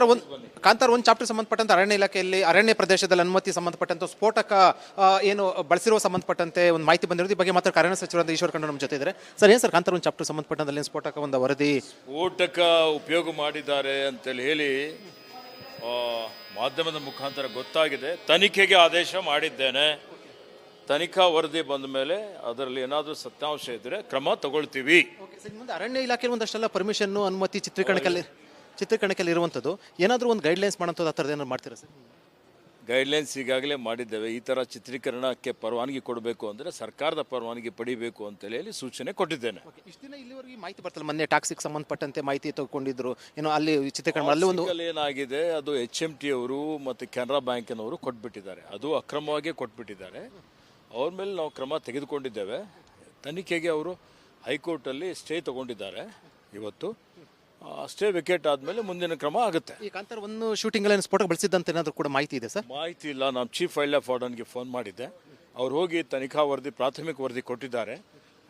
ಕಾಂತಾರ ಒಂದು ಕಾಂತಾರ ಒಂದು ಚಾಪ್ಟರ್ ಸಂಬಂಧಪಟ್ಟಂತೆ ಅರಣ್ಯ ಇಲಾಖೆಯಲ್ಲಿ ಅರಣ್ಯ ಪ್ರದೇಶದಲ್ಲಿ ಅನುಮತಿ ಸಂಬಂಧಪಟ್ಟಂತೆ ಸ್ಫೋಟಕ ಏನು ಬಳಸಿರುವ ಸಂಬಂಧಪಟ್ಟಂತೆ ಒಂದು ಮಾಹಿತಿ ಬಂದಿರೋದು. ಈ ಬಗ್ಗೆ ಮಾತ್ರ ಅರಣ್ಯ ಸಚಿವರಾದ ಈಶ್ವರ ಖಂಡ್ರೆ ನಮ್ಮ ಜೊತೆ ಇದ್ದಾರೆ. ಸರ್ ಏನು ಸರ್ ಕಾಂತಾರ ಒಂದು ಚಾಪ್ಟರ್ ಸಂಬಂಧಪಟ್ಟಂತೆ ಸ್ಫೋಟಕ ಒಂದು ವರದಿ? ಸ್ಫೋಟಕ ಉಪಯೋಗ ಮಾಡಿದ್ದಾರೆ ಅಂತೇಳಿ ಹೇಳಿ ಮಾಧ್ಯಮದ ಮುಖಾಂತರ ಗೊತ್ತಾಗಿದೆ. ತನಿಖೆಗೆ ಆದೇಶ ಮಾಡಿದ್ದೇನೆ. ತನಿಖಾ ವರದಿ ಬಂದ ಮೇಲೆ ಅದರಲ್ಲಿ ಏನಾದರೂ ಸತ್ಯಾಂಶ ಇದ್ರೆ ಕ್ರಮ ತಗೊಳ್ತೀವಿ. ಅರಣ್ಯ ಇಲಾಖೆ ಒಂದಷ್ಟೆಲ್ಲ ಪರ್ಮಿಷನ್ ಅನುಮತಿ ಚಿತ್ರೀಕರಣಕ್ಕೆಲ್ಲಿ ಚಿತ್ರೀಕರಣಕ್ಕೆಲ್ಲಿ ಇರುವಂಥದ್ದು ಏನಾದರೂ ಒಂದು ಗೈಡ್ಲೈನ್ಸ್ ಮಾಡೋಂಥದ್ದು ಆ ಥರದ್ದು ಏನಾದ್ರು ಮಾಡ್ತೀರಾ ಸರ್? ಗೈಡ್ಲೈನ್ಸ್ ಈಗಾಗಲೇ ಮಾಡಿದ್ದೇವೆ. ಈ ಥರ ಚಿತ್ರೀಕರಣಕ್ಕೆ ಪರವಾನಗಿ ಕೊಡಬೇಕು ಅಂದರೆ ಸರ್ಕಾರದ ಪರವಾನಗಿ ಪಡಿಬೇಕು ಅಂತೇಳಿ ಹೇಳಿ ಸೂಚನೆ ಕೊಟ್ಟಿದ್ದೇನೆ. ಇಷ್ಟು ದಿನ ಇಲ್ಲಿವರೆಗೆ ಮಾಹಿತಿ ಬರ್ತಲ್ಲ ಮೊನ್ನೆ ಟ್ಯಾಕ್ಸಿಗೆ ಸಂಬಂಧಪಟ್ಟಂತೆ ಮಾಹಿತಿ ತಗೊಂಡಿದ್ರು. ಏನೋ ಅಲ್ಲಿ ಚಿತ್ರೀಕರಣ ಅಲ್ಲಿ ಒಂದು ಏನಾಗಿದೆ ಅದು ಎಚ್ ಎಂ ಟಿ ಅವರು ಮತ್ತು ಕೆನರಾ ಬ್ಯಾಂಕಿನವರು ಕೊಟ್ಬಿಟ್ಟಿದ್ದಾರೆ. ಅದು ಅಕ್ರಮವಾಗಿ ಕೊಟ್ಬಿಟ್ಟಿದ್ದಾರೆ. ಅವ್ರ ಮೇಲೆ ನಾವು ಕ್ರಮ ತೆಗೆದುಕೊಂಡಿದ್ದೇವೆ. ತನಿಖೆಗೆ ಅವರು ಹೈಕೋರ್ಟಲ್ಲಿ ಸ್ಟೇ ತಗೊಂಡಿದ್ದಾರೆ ಇವತ್ತು. ಸ್ಟೇ ವಿಕೆಟ್ ಆದಮೇಲೆ ಮುಂದಿನ ಕ್ರಮ ಆಗುತ್ತೆ. ಈ ಕಾಂತಾರ ಒಂದು ಶೂಟಿಂಗ್ ಅಲ್ಲಿ ಸ್ಫೋಟಕ ಬಳಸಿದ್ದಂತ ಏನಾದರೂ ಕೂಡ ಮಾಹಿತಿ ಇದೆ ಸರ್? ಮಾಹಿತಿ ಇಲ್ಲ. ನಾನು ಚೀಫ್ ವೈಲ್ಡ್ ಲೈಫ್ ವಾರ್ಡನ್ಗೆ ಫೋನ್ ಮಾಡಿದ್ದೆ. ಅವ್ರು ಹೋಗಿ ತನಿಖಾ ವರದಿ ಪ್ರಾಥಮಿಕ ವರದಿ ಕೊಟ್ಟಿದ್ದಾರೆ.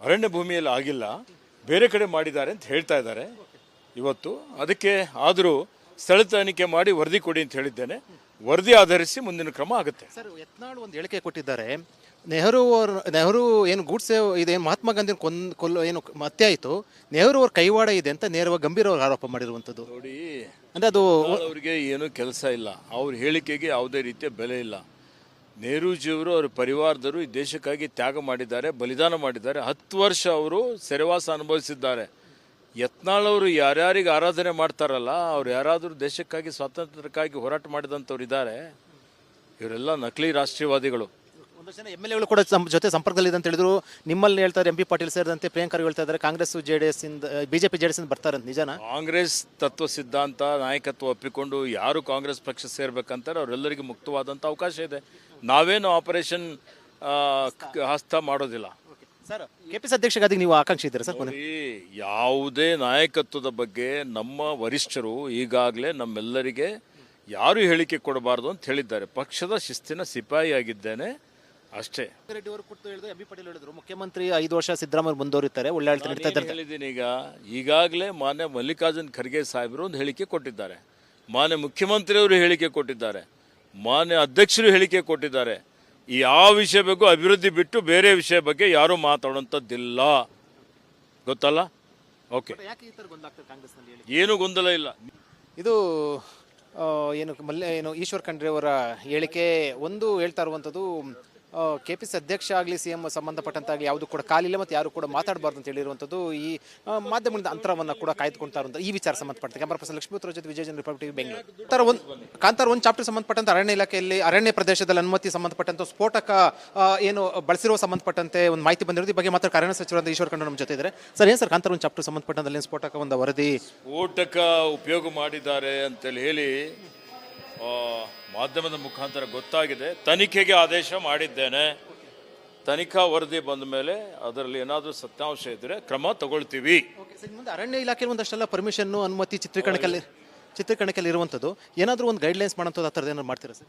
ಅರಣ್ಯ ಭೂಮಿಯಲ್ಲಿ ಆಗಿಲ್ಲ. ಬೇರೆ ಕಡೆ ಮಾಡಿದ್ದಾರೆ ಅಂತ ಹೇಳ್ತಾ ಇದ್ದಾರೆ. ಇವತ್ತು ಅದಕ್ಕೆ ಆದರೂ ಸ್ಥಳ ತನಿಖೆ ಮಾಡಿ ವರದಿ ಕೊಡಿ ಅಂತ ಹೇಳಿದ್ದೇನೆ. ವರದಿ ಆಧರಿಸಿ ಮುಂದಿನ ಕ್ರಮ ಆಗುತ್ತೆ. ಸರ್ ಯತ್ನಾಳ್ ಒಂದು ಹೇಳಿಕೆ ಕೊಟ್ಟಿದ್ದಾರೆ. ನೆಹರು ಅವ್ರ ನೆಹರು ಏನು ಗೂಡ್ಸೆ ಇದೇನು ಮಹಾತ್ಮ ಗಾಂಧಿ ಕೊನ್ ಕೊಲ್ಲ ಏನು ಮತ್ತೆ ಆಯಿತು ನೆಹರು ಅವ್ರ ಕೈವಾಡ ಇದೆ ಅಂತ ನೇರವಾಗಿ ಗಂಭೀರವಾಗಿ ಆರೋಪ ಮಾಡಿರುವಂಥದ್ದು. ನೋಡಿ ಅಂದರೆ ಅದು ಅವರಿಗೆ ಏನೂ ಕೆಲಸ ಇಲ್ಲ. ಅವ್ರ ಹೇಳಿಕೆಗೆ ಯಾವುದೇ ರೀತಿಯ ಬೆಲೆ ಇಲ್ಲ. ನೆಹರೂಜಿಯವರು ಅವರ ಪರಿವಾರದವರು ಈ ದೇಶಕ್ಕಾಗಿ ತ್ಯಾಗ ಮಾಡಿದ್ದಾರೆ ಬಲಿದಾನ ಮಾಡಿದ್ದಾರೆ. ಹತ್ತು ವರ್ಷ ಅವರು ಸೆರೆವಾಸ ಅನುಭವಿಸಿದ್ದಾರೆ. ಯತ್ನಾಳ್ ಅವರು ಯಾರ್ಯಾರಿಗೆ ಆರಾಧನೆ ಮಾಡ್ತಾರಲ್ಲ ಅವ್ರು ಯಾರಾದರೂ ದೇಶಕ್ಕಾಗಿ ಸ್ವಾತಂತ್ರ್ಯಕ್ಕಾಗಿ ಹೋರಾಟ ಮಾಡಿದಂಥವ್ರು ಇದ್ದಾರೆ ಇವರೆಲ್ಲ ನಕಲಿ ರಾಷ್ಟ್ರೀಯವಾದಿಗಳು. ಒಂದಷ್ಟು ಜನ ಎಂ ಎಲ್ ಎಗಳು ಕೂಡ ನಮ್ಮ ಜೊತೆ ಸಂಪರ್ಕದಲ್ಲಿದೆ ಅಂತ ಹೇಳಿದ್ರು. ನಿಮ್ಮಲ್ಲಿ ಹೇಳ್ತಾರೆ ಎಂ ಪಿ ಪಾಟೀಲ್ ಸೇರಿದಂತೆ ಪ್ರಿಯಾಂಕರ್ ಹೇಳ್ತಾ ಇದ್ದಾರೆ. ಕಾಂಗ್ರೆಸ್ ಜೆ ಡಿ ಎಸ್ ಇಂದ ಬಿಜೆಪಿ ಜೆ ಡಿ ಎಸ್ ಇಂದ ಬರ್ತಾರೆ ಅಂತ ನಿಜನಾ? ಕಾಂಗ್ರೆಸ್ ತತ್ವ ಸಿದ್ಧಾಂತ ನಾಯಕತ್ವ ಒಪ್ಪಿಕೊಂಡು ಯಾರು ಕಾಂಗ್ರೆಸ್ ಪಕ್ಷ ಸೇರ್ಬೇಕಂತಾರೆ ಅವರೆಲ್ಲರಿಗೂ ಮುಕ್ತವಾದಂಥ ಅವಕಾಶ ಇದೆ. ನಾವೇನು ಆಪರೇಷನ್ ಹಸ್ತ ಮಾಡೋದಿಲ್ಲ. ಸರ್ ಕೆಪಿಸಿ ಅಧ್ಯಕ್ಷಗಾಗಿ ನೀವು ಆಕಾಂಕ್ಷಿ ಇದ್ದೀರಾ ಸರ್ ಕೊನೆ ಯಾವುದೇ ನಾಯಕತ್ವದ ಬಗ್ಗೆ ನಮ್ಮ ವರಿಷ್ಠರು ಈಗಾಗಲೇ ನಮ್ಮೆಲ್ಲರಿಗೆ ಯಾರು ಹೇಳಿಕೆ ಕೊಡಬಾರದು ಅಂತ ಹೇಳಿದ್ದಾರೆ. ಪಕ್ಷದ ಶಿಸ್ತಿನ ಸಿಪಾಯಿಯಾಗಿದ್ದೇನೆ ಅಷ್ಟೇ. ರೆಡ್ಡಿ ಅವರು ಕೂತು ಹೇಳಿದ್ರು ಎಂ ಬಿ ಪಾಟೀಲ್ ಹೇಳಿದ್ರು. ಮುಖ್ಯಮಂತ್ರಿ ಐದು ವರ್ಷ ಸಿದ್ದರಾಮಯ್ಯ ಮುಂದುವರಿತಾರೆ ಒಳ್ಳೆ ಆಡಳಿತ ನಡೀತಾ ಇದ್ದಾರೆ ಹೇಳಿದ್ದೀನಿ ಈಗ? ಈಗಾಗಲೇ ಮಾನ್ಯ ಮಲ್ಲಿಕಾರ್ಜುನ್ ಖರ್ಗೆ ಸಾಹೇಬರು ಒಂದು ಹೇಳಿಕೆ ಕೊಟ್ಟಿದ್ದಾರೆ. ಮಾನ್ಯ ಮುಖ್ಯಮಂತ್ರಿಯವರು ಹೇಳಿಕೆ ಕೊಟ್ಟಿದ್ದಾರೆ. ಮಾನ್ಯ ಅಧ್ಯಕ್ಷರು ಹೇಳಿಕೆ ಕೊಟ್ಟಿದ್ದಾರೆ. ಈ ಯಾವ ವಿಷಯ ಬಗ್ಗೆ ಅಭಿವೃದ್ಧಿ ಬಿಟ್ಟು ಬೇರೆ ವಿಷಯ ಬಗ್ಗೆ ಯಾರೂ ಮಾತಾಡುವಂಥದ್ದಿಲ್ಲ ಗೊತ್ತಲ್ಲ? ಓಕೆ. ಯಾಕೆ ಈ ಥರ ಗೊಂದಲಾಗ್ತದೆ ಕಾಂಗ್ರೆಸ್ನಲ್ಲಿ ಹೇಳಿ? ಏನೂ ಗೊಂದಲ ಇಲ್ಲ. ಇದು ಆ, ಏನು ಮಲ್ಯ ಏನು ಈಶ್ವರ್ ಖಂಡ್ರೆ ಅವರ ಹೇಳಿಕೆ ಒಂದು ಹೇಳ್ತಾ ಇರುವಂಥದ್ದು ಕೆ ಪಿ ಸಿ ಅಧ್ಯಕ್ಷ ಆಗಲಿ, ಸಿ ಎಂ ಸಂಬಂಧಪಟ್ಟಂತಾಗಿ ಯಾವುದು ಕೂಡ ಕಾಲಿಲ್ಲ ಮತ್ತು ಯಾರು ಕೂಡ ಮಾತಾಡಬಾರ್ದು ಅಂತ ಹೇಳಿರುವಂಥದ್ದು ಈ ಮಾಧ್ಯಮದ ಅಂತರವನ್ನು ಕೂಡ ಕಾಯ್ದುಕೊಳ್ತಾ ಇರುವಂಥ ಈ ವಿಚಾರ ಸಂಬಂಧಪಟ್ಟಂತೆ. ಕ್ಯಾಮರಾ ಪರ್ಸನ್ ಲಕ್ಷ್ಮೀಪುತ್ರ ಜೊತೆ ವಿಜಯ ಜನ ರಿಪಬ್ಲಿಕ್ ಬೆಂಗಳೂರು ಕಾಂತಾರ ಒಂದು ಕಾಂತಾರ ಒಂದು ಚಾಪ್ಟರ್ ಸಂಬಂಧಪಟ್ಟಂತೆ ಅರಣ್ಯ ಇಲಾಖೆಯಲ್ಲಿ, ಅರಣ್ಯ ಪ್ರದೇಶದಲ್ಲಿ ಅನುಮತಿ ಸಂಬಂಧಪಟ್ಟಂತೆ ಸ್ಫೋಟಕ ಏನು ಬಳಸಿರುವ ಸಂಬಂಧಪಟ್ಟಂತೆ ಒಂದು ಮಾಹಿತಿ ಬಂದಿರೋದು. ಈ ಬಗ್ಗೆ ಮಾತ್ರ ಕಾರ್ಯ ಸಚಿವರಾದ ಈಶ್ವರ ಕಂಡು ನಮ್ಮ ಜೊತೆ ಇದ್ದಾರೆ. ಸರ್, ಏನು ಸರ್ ಕಾಂತಾರ ಒಂದು ಚಾಪ್ಟರ್ ಸಂಬಂಧಪಟ್ಟಂತೆ ಸ್ಫೋಟಕ ಒಂದು ವರದಿ? ಸ್ಫೋಟಕ ಉಪಯೋಗ ಮಾಡಿದ್ದಾರೆ ಅಂತೇಳಿ ಹೇಳಿ ಮಾಧ್ಯಮದ ಮುಖಾಂತರ ಗೊತ್ತಾಗಿದೆ. ತನಿಖೆಗೆ ಆದೇಶ ಮಾಡಿದ್ದೇನೆ. ತನಿಖಾ ವರದಿ ಬಂದ ಮೇಲೆ ಅದರಲ್ಲಿ ಏನಾದರೂ ಸತ್ಯಾಂಶ ಇದ್ರೆ ಕ್ರಮ ತಗೊಳ್ತೀವಿ. ಮುಂದೆ ಅರಣ್ಯ ಇಲಾಖೆ ಒಂದಷ್ಟೆಲ್ಲ ಪರ್ಮಿಷನ್ ಅನುಮತಿ ಚಿತ್ರೀಕರಣಕ್ಕೆ ಚಿತ್ರೀಕರಣಕ್ಕೆ ಇರುವಂಥದ್ದು. ಏನಾದರೂ ಒಂದು ಗೈಡ್ಲೈನ್ಸ್ ಮಾಡೋಂಥದ್ದು ಆ ಥರದ್ದು ಏನಾದ್ರು ಮಾಡ್ತೀರಾ ಸರ್?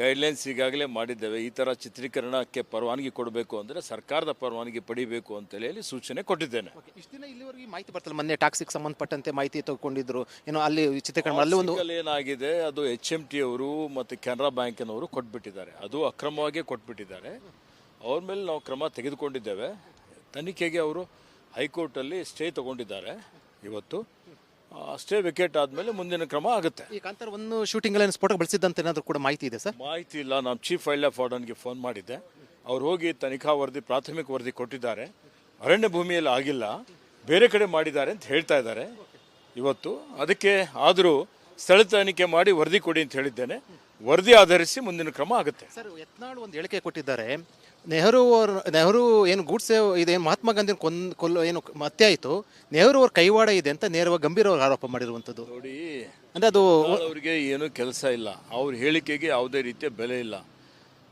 ಗೈಡ್ಲೈನ್ಸ್ ಈಗಾಗಲೇ ಮಾಡಿದ್ದೇವೆ. ಈ ಥರ ಚಿತ್ರೀಕರಣಕ್ಕೆ ಪರವಾನಗಿ ಕೊಡಬೇಕು ಅಂದರೆ ಸರ್ಕಾರದ ಪರವಾನಗಿ ಪಡಿಬೇಕು ಅಂತೇಳಿ ಹೇಳಿ ಸೂಚನೆ ಕೊಟ್ಟಿದ್ದೇನೆ. ಇಷ್ಟು ದಿನ ಇಲ್ಲಿವರೆಗೆ ಮಾಹಿತಿ ಬರ್ತಲ್ಲ. ಮೊನ್ನೆ ಟ್ಯಾಕ್ಸಿಗೆ ಸಂಬಂಧಪಟ್ಟಂತೆ ಮಾಹಿತಿ ತಗೊಂಡಿದ್ರು. ಏನೋ ಅಲ್ಲಿ ಚಿತ್ರೀಕರಣ ಅಲ್ಲಿ ಒಂದು ಏನಾಗಿದೆ ಅದು ಎಚ್ ಎಂ ಟಿ ಅವರು ಮತ್ತು ಕೆನರಾ ಬ್ಯಾಂಕಿನವರು ಕೊಟ್ಬಿಟ್ಟಿದ್ದಾರೆ. ಅದು ಅಕ್ರಮವಾಗಿ ಕೊಟ್ಬಿಟ್ಟಿದ್ದಾರೆ. ಅವ್ರ ಮೇಲೆ ನಾವು ಕ್ರಮ ತೆಗೆದುಕೊಂಡಿದ್ದೇವೆ. ತನಿಖೆಗೆ ಅವರು ಹೈಕೋರ್ಟಲ್ಲಿ ಸ್ಟೇ ತಗೊಂಡಿದ್ದಾರೆ ಇವತ್ತು. ಸ್ಟೇ ವಿಕೆಟ್ ಆದಮೇಲೆ ಮುಂದಿನ ಕ್ರಮ ಆಗುತ್ತೆ. ಈ ಕಾಂತಾರ ಒಂದು ಶೂಟಿಂಗ್ ಅಲ್ಲಿ ಸ್ಫೋಟಕ ಬಳಸಿದ್ದಂತ ಏನಾದರೂ ಕೂಡ ಮಾಹಿತಿ ಇದೆ ಸರ್? ಮಾಹಿತಿ ಇಲ್ಲ. ನಾನು ಚೀಫ್ ವೈಲ್ಡ್ ಲೈಫ್ ವಾರ್ಡನ್ಗೆ ಫೋನ್ ಮಾಡಿದ್ದೆ. ಅವ್ರು ಹೋಗಿ ತನಿಖಾ ವರದಿ ಪ್ರಾಥಮಿಕ ವರದಿ ಕೊಟ್ಟಿದ್ದಾರೆ. ಅರಣ್ಯ ಭೂಮಿಯಲ್ಲಿ ಆಗಿಲ್ಲ. ಬೇರೆ ಕಡೆ ಮಾಡಿದ್ದಾರೆ ಅಂತ ಹೇಳ್ತಾ ಇದ್ದಾರೆ. ಇವತ್ತು ಅದಕ್ಕೆ ಆದರೂ ಸ್ಥಳ ತನಿಖೆ ಮಾಡಿ ವರದಿ ಕೊಡಿ ಅಂತ ಹೇಳಿದ್ದೇನೆ. ವರದಿ ಆಧರಿಸಿ ಮುಂದಿನ ಕ್ರಮ ಆಗುತ್ತೆ. ಸರ್ ಯತ್ನಾಳ್ ಒಂದು ಹೇಳಿಕೆ ಕೊಟ್ಟಿದ್ದಾರೆ. ನೆಹರು ಅವ್ರ ನೆಹರು ಏನು ಗೂಡ್ಸೆ ಇದೇನು ಮಹಾತ್ಮ ಗಾಂಧಿ ಕೊಂದ್ ಕೊಲ್ಲು ಏನು ಮತ್ತೆ ಆಯಿತು ನೆಹರು ಅವ್ರ ಕೈವಾಡ ಇದೆ ಅಂತ ನೇರವಾಗಿ ಗಂಭೀರವಾಗಿ ಆರೋಪ ಮಾಡಿರುವಂಥದ್ದು. ನೋಡಿ ಅಂದರೆ ಅದು ಅವರಿಗೆ ಏನೂ ಕೆಲಸ ಇಲ್ಲ. ಅವ್ರ ಹೇಳಿಕೆಗೆ ಯಾವುದೇ ರೀತಿಯ ಬೆಲೆ ಇಲ್ಲ.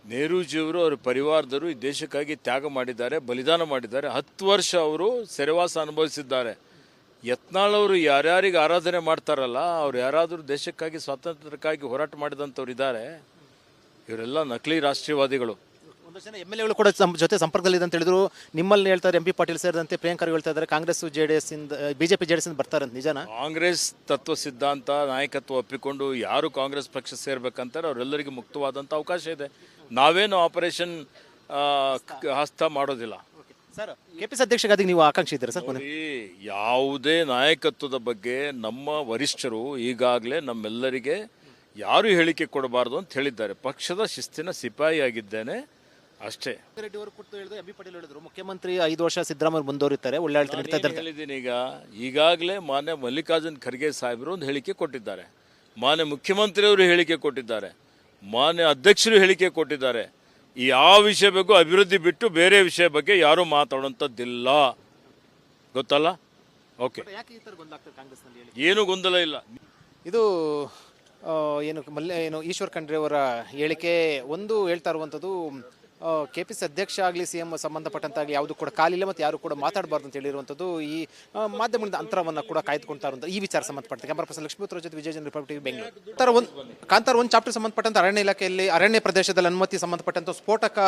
ನೆಹರೂಜಿಯವರು ಅವರ ಪರಿವಾರದವರು ಈ ದೇಶಕ್ಕಾಗಿ ತ್ಯಾಗ ಮಾಡಿದ್ದಾರೆ ಬಲಿದಾನ ಮಾಡಿದ್ದಾರೆ. ಹತ್ತು ವರ್ಷ ಅವರು ಸೆರೆವಾಸ ಅನುಭವಿಸಿದ್ದಾರೆ. ಯತ್ನಾಳ್ ಅವರು ಯಾರ್ಯಾರಿಗೆ ಆರಾಧನೆ ಮಾಡ್ತಾರಲ್ಲ ಅವ್ರು ಯಾರಾದರೂ ದೇಶಕ್ಕಾಗಿ ಸ್ವಾತಂತ್ರ್ಯಕ್ಕಾಗಿ ಹೋರಾಟ ಮಾಡಿದಂಥವ್ರು ಇದ್ದಾರೆ ಇವರೆಲ್ಲ ನಕಲಿ ರಾಷ್ಟ್ರೀಯವಾದಿಗಳು ಒಂದಷ್ಟು ಜನ ಎಂ ಎಲ್ ಎಗಳು ಕೂಡ ಸಂ- ಜೊತೆ ಸಂಪರ್ಕದಲ್ಲಿದೆ ಅಂತ ಹೇಳಿದ್ರು. ನಿಮ್ಮಲ್ಲಿ ಹೇಳ್ತಾರೆ ಎಂ ಪಿ ಪಾಟೀಲ್ ಸೇರಿದಂತೆ ಪ್ರಿಯಾಂಕರ್ ಹೇಳ್ತಾ ಇದ್ದಾರೆ. ಕಾಂಗ್ರೆಸ್ ಜೆ ಡಿ ಎಸ್ ಇಂದ ಬಿಜೆಪಿ ಜೆ ಡಿ ಎಸ್ ಬರ್ತಾರೆ ಅಂತ. ನಿಜನಾ? ಕಾಂಗ್ರೆಸ್ ತತ್ವ ಸಿದ್ಧಾಂತ ನಾಯಕತ್ವ ಒಪ್ಪಿಕೊಂಡು ಯಾರು ಕಾಂಗ್ರೆಸ್ ಪಕ್ಷ ಸೇರ್ಬೇಕಂತಾರೆ ಅವರೆಲ್ಲರಿಗೂ ಮುಕ್ತವಾದಂಥ ಅವಕಾಶ ಇದೆ. ನಾವೇನು ಆಪರೇಷನ್ ಹಸ್ತ ಮಾಡೋದಿಲ್ಲ. ಸರ್ ಕೆಪಿಸಿ ಅಧ್ಯಕ್ಷಗಾದಿ ನೀವು ಆಕಾಂಕ್ಷಿ ಇದ್ದೀರಾ ಸರ್ ಕೊನೆ ಯಾವುದೇ ನಾಯಕತ್ವದ ಬಗ್ಗೆ ನಮ್ಮ ವರಿಷ್ಠರು ಈಗಾಗಲೇ ನಮ್ಮೆಲ್ಲರಿಗೆ ಯಾರು ಹೇಳಿಕೆ ಕೊಡಬಾರದು ಅಂತ ಹೇಳಿದ್ದಾರೆ. ಪಕ್ಷದ ಶಿಸ್ತಿನ ಸಿಪಾಯಿಯಾಗಿದ್ದೇನೆ ಅಷ್ಟೇ. ಹೇಳಿದ್ರು ಎಂ ಬಿ ಪಾಟೀಲ್ ಹೇಳಿದ್ರು. ಮುಖ್ಯಮಂತ್ರಿ ಐದು ವರ್ಷ ಸಿದ್ದರಾಮಯ್ಯ ಮುಂದುವರಿತಾರೆ ಒಳ್ಳೆ ಆಡಳಿತ ನಡೀತಾ ನಾನು ಇದ್ದಾರೆ ಏನ್ ಹೇಳಿದ್ದೀನಿ ಈಗ? ಈಗಾಗಲೇ ಮಾನ್ಯ ಮಲ್ಲಿಕಾರ್ಜುನ್ ಖರ್ಗೆ ಸಾಹೇಬರು ಒಂದು ಹೇಳಿಕೆ ಕೊಟ್ಟಿದ್ದಾರೆ. ಮಾನ್ಯ ಮುಖ್ಯಮಂತ್ರಿಯವರು ಹೇಳಿಕೆ ಕೊಟ್ಟಿದ್ದಾರೆ. ಮಾನ್ಯ ಅಧ್ಯಕ್ಷರು ಹೇಳಿಕೆ ಕೊಟ್ಟಿದ್ದಾರೆ. ಈ ಯಾವ ವಿಷಯ ಬಗ್ಗೆ ಅಭಿವೃದ್ಧಿ ಬಿಟ್ಟು ಬೇರೆ ವಿಷಯ ಬಗ್ಗೆ ಯಾರೂ ಮಾತಾಡುವಂಥದ್ದಿಲ್ಲ. ಗೊತ್ತಲ್ಲ? ಓಕೆ. ಯಾಕೆ ಈ ಥರ ಕಾಂಗ್ರೆಸ್ನಲ್ಲಿ ಹೇಳಿ? ಏನು ಗೊಂದಲ ಇಲ್ಲ. ಇದು ಆ, ಏನು ಮಲ್ಯ ಏನು ಈಶ್ವರ್ ಖಂಡ್ರೆ ಅವರ ಹೇಳಿಕೆ ಒಂದು ಹೇಳ್ತಾ ಇರುವಂಥದ್ದು ಕೆ ಪಿ ಸಿ ಅಧ್ಯಕ್ಷ ಆಗಲಿ ಸಿ ಎಂ ಸಂಬಂಧಪಟ್ಟಂತಾಗಲಿ ಯಾವುದು ಕೂಡ ಕಾಲಿಲ್ಲ ಮತ್ತು ಯಾರು ಕೂಡ ಮಾತಾಡಬಾರ್ದು ಅಂತ ಹೇಳಿರುವಂಥದ್ದು ಈ ಮಾಧ್ಯಮದ ಅಂತರವನ್ನು ಕೂಡ ಕಾಯ್ದುಕೊಳ್ತಾ ಈ ವಿಚಾರ ಸಂಬಂಧಪಟ್ಟಂತೆ. ಕ್ಯಾಮರಾ ಪರ್ಸನ್ ಉತ್ತರ ಜೊತೆ ವಿಜಯಜನ ರಿಪಬ್ಲಿಕ್ ಬೆಂಗಳೂರು. ಕಾಂತಾರ ಒಂದು ಕಾಂತಾರ ಒಂದು ಚಾಪ್ಟರ್ ಸಂಬಂಧಪಟ್ಟಂತೆ ಅರಣ್ಯ ಇಲಾಖೆಯಲ್ಲಿ, ಅರಣ್ಯ ಪ್ರದೇಶದಲ್ಲಿ ಅನುಮತಿ ಸಂಬಂಧಪಟ್ಟಂತೆ ಸ್ಫೋಟಕ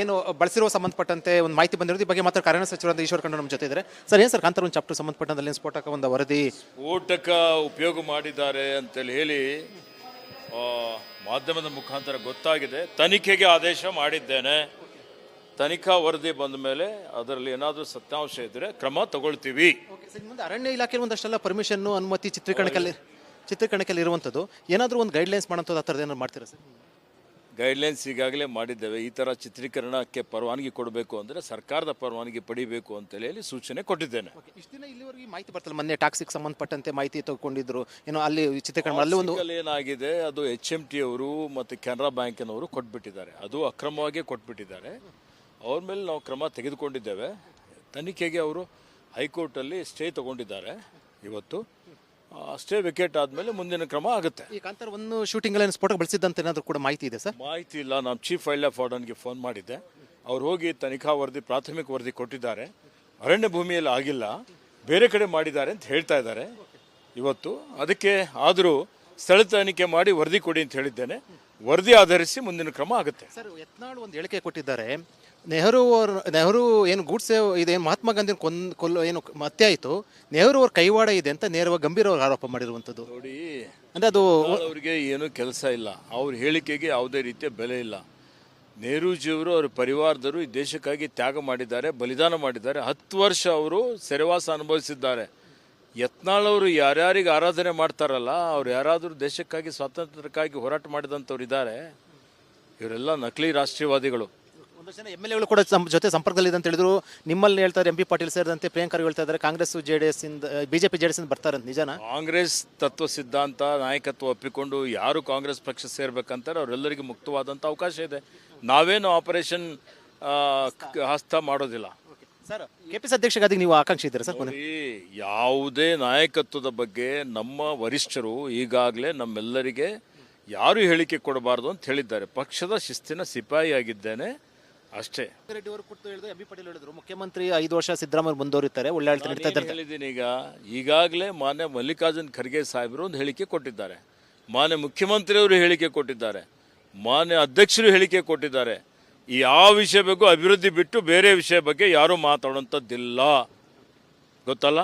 ಏನು ಬಳಸಿರುವ ಸಂಬಂಧಪಟ್ಟಂತೆ ಒಂದು ಮಾಹಿತಿ ಬಂದಿರೋದು. ಈ ಬಗ್ಗೆ ಮಾತ್ರ ಅರಣ್ಯ ಸಚಿವರಾದ ಈಶ್ವರ ಕಂಡು ನಮ್ಮ ಜೊತೆ ಇದ್ದಾರೆ. ಸರ್, ಏನು ಸರ್ ಕಾಂತಾರ ಒಂದು ಚಾಪ್ಟರ್ ಸಂಬಂಧಪಟ್ಟಂತೆ ಸ್ಫೋಟಕ ಒಂದು ವರದಿ? ಸ್ಫೋಟಕ ಉಪಯೋಗ ಮಾಡಿದ್ದಾರೆ ಅಂತೇಳಿ ಹೇಳಿ ಮಾಧ್ಯಮದ ಮುಖಾಂತರ ಗೊತ್ತಾಗಿದೆ. ತನಿಖೆಗೆ ಆದೇಶ ಮಾಡಿದ್ದೇನೆ. ತನಿಖಾ ವರದಿ ಬಂದ ಮೇಲೆ ಅದರಲ್ಲಿ ಏನಾದರೂ ಸತ್ಯಾಂಶ ಇದ್ರೆ ಕ್ರಮ ತಗೊಳ್ತೀವಿ. ಅರಣ್ಯ ಇಲಾಖೆ ಒಂದಷ್ಟೆಲ್ಲ ಪರ್ಮಿಷನ್ ಅನುಮತಿ ಚಿತ್ರೀಕರಣಕ್ಕೆಲ್ಲಿ ಚಿತ್ರೀಕರಣಕ್ಕೆ ಇರುವಂಥದ್ದು. ಏನಾದರೂ ಒಂದು ಗೈಡ್ಲೈನ್ಸ್ ಮಾಡೋಂಥದ್ದು ಆ ಥರದ್ದು ಏನಾದ್ರು ಮಾಡ್ತೀರಾ ಸರ್? ಗೈಡ್ಲೈನ್ಸ್ ಈಗಾಗಲೇ ಮಾಡಿದ್ದೇವೆ. ಈ ಥರ ಚಿತ್ರೀಕರಣಕ್ಕೆ ಪರವಾನಗಿ ಕೊಡಬೇಕು ಅಂದರೆ ಸರ್ಕಾರದ ಪರವಾನಗಿ ಪಡಿಬೇಕು ಅಂತೇಳಿ ಹೇಳಿ ಸೂಚನೆ ಕೊಟ್ಟಿದ್ದೇನೆ. ಇಷ್ಟು ದಿನ ಇಲ್ಲಿವರೆಗೆ ಮಾಹಿತಿ ಬರ್ತಲ್ಲ? ಮೊನ್ನೆ ಟ್ಯಾಕ್ಸಿಗೆ ಸಂಬಂಧಪಟ್ಟಂತೆ ಮಾಹಿತಿ ತಗೊಂಡಿದ್ರು. ಏನೋ ಅಲ್ಲಿ ಚಿತ್ರೀಕರಣ ಅಲ್ಲಿ ಒಂದು ಏನಾಗಿದೆ ಅದು ಎಚ್ ಎಂ ಟಿ ಅವರು ಮತ್ತು ಕೆನರಾ ಬ್ಯಾಂಕಿನವರು ಕೊಟ್ಬಿಟ್ಟಿದ್ದಾರೆ. ಅದು ಅಕ್ರಮವಾಗಿ ಕೊಟ್ಬಿಟ್ಟಿದ್ದಾರೆ. ಅವ್ರ ಮೇಲೆ ನಾವು ಕ್ರಮ ತೆಗೆದುಕೊಂಡಿದ್ದೇವೆ. ತನಿಖೆಗೆ ಅವರು ಹೈಕೋರ್ಟಲ್ಲಿ ಸ್ಟೇ ತಗೊಂಡಿದ್ದಾರೆ ಇವತ್ತು. ಸ್ಟೇ ವಿಕೆಟ್ ಆದಮೇಲೆ ಮುಂದಿನ ಕ್ರಮ ಆಗುತ್ತೆ. ಈ ಕಾಂತಾರ ಒಂದು ಶೂಟಿಂಗಲ್ಲಿ ಸ್ಫೋಟಕ ಬಳಸಿದ್ದಂತ ಏನಾದರೂ ಕೂಡ ಮಾಹಿತಿ ಇದೆ ಸರ್? ಮಾಹಿತಿ ಇಲ್ಲ. ನಾನು ಚೀಫ್ ವೈಲ್ಡ್ ಲೈಫ್ ವಾರ್ಡನ್ಗೆ ಫೋನ್ ಮಾಡಿದ್ದೆ. ಅವ್ರು ಹೋಗಿ ತನಿಖಾ ವರದಿ ಪ್ರಾಥಮಿಕ ವರದಿ ಕೊಟ್ಟಿದ್ದಾರೆ. ಅರಣ್ಯ ಭೂಮಿಯಲ್ಲಿ ಆಗಿಲ್ಲ. ಬೇರೆ ಕಡೆ ಮಾಡಿದ್ದಾರೆ ಅಂತ ಹೇಳ್ತಾ ಇದ್ದಾರೆ. ಇವತ್ತು ಅದಕ್ಕೆ ಆದರೂ ಸ್ಥಳ ತನಿಖೆ ಮಾಡಿ ವರದಿ ಕೊಡಿ ಅಂತ ಹೇಳಿದ್ದೇನೆ. ವರದಿ ಆಧರಿಸಿ ಮುಂದಿನ ಕ್ರಮ ಆಗುತ್ತೆ. ಸರ್ ಯತ್ನಾಳ್ ಒಂದು ಹೇಳಿಕೆ ಕೊಟ್ಟಿದ್ದಾರೆ. ನೆಹರು ಅವ್ರ ನೆಹರು ಏನು ಗೂಡ್ಸೆ ಇದೇನು ಮಹಾತ್ಮ ಗಾಂಧಿ ಕೊನ್ ಕೊಲ್ಲ ಏನು ಮತ್ತೆ ಆಯಿತು ನೆಹರು ಅವ್ರ ಕೈವಾಡ ಇದೆ ಅಂತ ನೇರವಾಗಿ ಗಂಭೀರವಾಗಿ ಆರೋಪ ಮಾಡಿರುವಂಥದ್ದು. ನೋಡಿ ಅಂದರೆ ಅದು ಅವರಿಗೆ ಏನು ಕೆಲಸ ಇಲ್ಲ. ಅವ್ರ ಹೇಳಿಕೆಗೆ ಯಾವುದೇ ರೀತಿಯ ಬೆಲೆ ಇಲ್ಲ. ನೆಹರೂಜಿಯವರು ಅವರ ಪರಿವಾರದವರು ಈ ದೇಶಕ್ಕಾಗಿ ತ್ಯಾಗ ಮಾಡಿದ್ದಾರೆ ಬಲಿದಾನ ಮಾಡಿದ್ದಾರೆ. ಹತ್ತು ವರ್ಷ ಅವರು ಸೆರೆವಾಸ ಅನುಭವಿಸಿದ್ದಾರೆ. ಯತ್ನಾಳವರು ಯಾರ್ಯಾರಿಗೆ ಆರಾಧನೆ ಮಾಡ್ತಾರಲ್ಲ ಅವ್ರು ಯಾರಾದರೂ ದೇಶಕ್ಕಾಗಿ ಸ್ವಾತಂತ್ರ್ಯಕ್ಕಾಗಿ ಹೋರಾಟ ಮಾಡಿದಂಥವ್ರು ಇದ್ದಾರೆ ಇವರೆಲ್ಲ ನಕಲಿ ರಾಷ್ಟ್ರೀಯವಾದಿಗಳು. ಒಂದಷ್ಟು ಜನ ಎಂ ಎಲ್ ಎಗಳು ಕೂಡ ಸಂ- ಜೊತೆ ಸಂಪರ್ಕದಲ್ಲಿದೆ ಅಂತ ಹೇಳಿದ್ರು. ನಿಮ್ಮಲ್ಲಿ ಹೇಳ್ತಾರೆ ಎಂ ಪಿ ಪಾಟೀಲ್ ಸೇರಿದಂತೆ ಪ್ರಿಯಾಂಕರ್ ಹೇಳ್ತಾ ಇದ್ದಾರೆ. ಕಾಂಗ್ರೆಸ್ ಜೆ ಡಿ ಎಸ್ ಇಂದ ಬಿಜೆಪಿ ಜೆ ಡಿ ಎಸ್ ಬರ್ತಾರೆ ಅಂತ. ನಿಜನಾ? ಕಾಂಗ್ರೆಸ್ ತತ್ವ ಸಿದ್ಧಾಂತ ನಾಯಕತ್ವ ಒಪ್ಪಿಕೊಂಡು ಯಾರು ಕಾಂಗ್ರೆಸ್ ಪಕ್ಷ ಸೇರ್ಬೇಕಂತಾರೆ ಅವರೆಲ್ಲರಿಗೂ ಮುಕ್ತವಾದಂಥ ಅವಕಾಶ ಇದೆ. ನಾವೇನು ಆಪರೇಷನ್ ಹಸ್ತ ಮಾಡೋದಿಲ್ಲ. ಸರ್ ಸಿ ಅಧ್ಯಕ್ಷಗಾಗಿ ನೀವು ಆಕಾಂಕ್ಷಿ ಇದ್ದೀರಾ ಸರ್ ನೋಡಿ, ಯಾವುದೇ ನಾಯಕತ್ವದ ಬಗ್ಗೆ ನಮ್ಮ ವರಿಷ್ಠರು ಈಗಾಗಲೇ ನಮ್ಮೆಲ್ಲರಿಗೆ ಯಾರು ಹೇಳಿಕೆ ಕೊಡಬಾರದು ಅಂತ ಹೇಳಿದ್ದಾರೆ. ಪಕ್ಷದ ಶಿಸ್ತಿನ ಸಿಪಾಯಿಯಾಗಿದ್ದೇನೆ ಅಷ್ಟೇ. ರೆಡ್ಡಿ ಅವರು ಹೇಳಿದ್ರು ಎಂ ಬಿ ಪಾಟೀಲ್ ಹೇಳಿದ್ರು. ಮುಖ್ಯಮಂತ್ರಿ ಐದು ವರ್ಷ ಸಿದ್ದರಾಮಯ್ಯ ಮುಂದುವರಿತಾರೆ ಒಳ್ಳೆ ಆಡಳಿತ ನಡೀತಾ ಹೇಳಿದ್ದೀನಿ ಈಗ ಈಗಾಗಲೇ ಮಾನ್ಯ ಮಲ್ಲಿಕಾರ್ಜುನ್ ಖರ್ಗೆ ಸಾಹೇಬರು ಒಂದು ಹೇಳಿಕೆ ಕೊಟ್ಟಿದ್ದಾರೆ. ಮಾನ್ಯ ಮುಖ್ಯಮಂತ್ರಿಯವರು ಹೇಳಿಕೆ ಕೊಟ್ಟಿದ್ದಾರೆ. ಮಾನ್ಯ ಅಧ್ಯಕ್ಷರು ಹೇಳಿಕೆ ಕೊಟ್ಟಿದ್ದಾರೆ. ಈ ಯಾವ ವಿಷಯ ಬಗ್ಗೆ ಅಭಿವೃದ್ಧಿ ಬಿಟ್ಟು ಬೇರೆ ವಿಷಯ ಬಗ್ಗೆ ಯಾರೂ ಮಾತಾಡುವಂಥದ್ದಿಲ್ಲ. ಗೊತ್ತಲ್ಲ?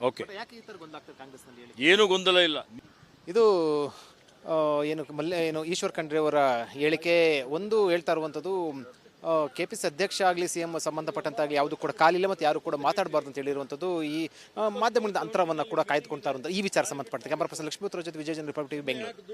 ಓಕೆ. ಯಾಕೆ ಈ ಥರ ಗೊಂದಲಾಗ್ತದೆ ಕಾಂಗ್ರೆಸ್ನಲ್ಲಿ ಹೇಳಿ? ಏನು ಗೊಂದಲ ಇಲ್ಲ. ಇದು ಆ, ಏನು ಮಲ್ಯ ಏನು ಈಶ್ವರ್ ಖಂಡ್ರೆ ಅವರ ಹೇಳಿಕೆ ಒಂದು ಹೇಳ್ತಾ ಇರುವಂಥದ್ದು ಕೆ ಪಿ ಸಿ ಅಧ್ಯಕ್ಷ ಆಗಲಿ, ಸಿ ಎಂ ಸಂಬಂಧಪಟ್ಟಂತಾಗಿ ಯಾವುದು ಕೂಡ ಕಾಲಿಲ್ಲ ಮತ್ತು ಯಾರು ಕೂಡ ಮಾತಾಡಬಾರ್ದು ಅಂತ ಹೇಳಿರುವಂಥದ್ದು ಈ ಮಾಧ್ಯಮದಿಂದ ಮಾಧ್ಯಮದ ಅಂತರವನ್ನು ಕೂಡ ಕಾಯ್ದುಕೊಳ್ತಾ ಈ ವಿಚಾರ ಸಂಬಂಧಪಟ್ಟಂತೆ. ಕ್ಯಾಮರಾ ಪರ್ಸನ್ ಲಕ್ಷ್ಮೀಪುತ್ರ ಜೊತೆ ವಿಜಯಜನ್ ರಿಪಬ್ಲಿಕ್ ಬೆಂಗಳೂರು.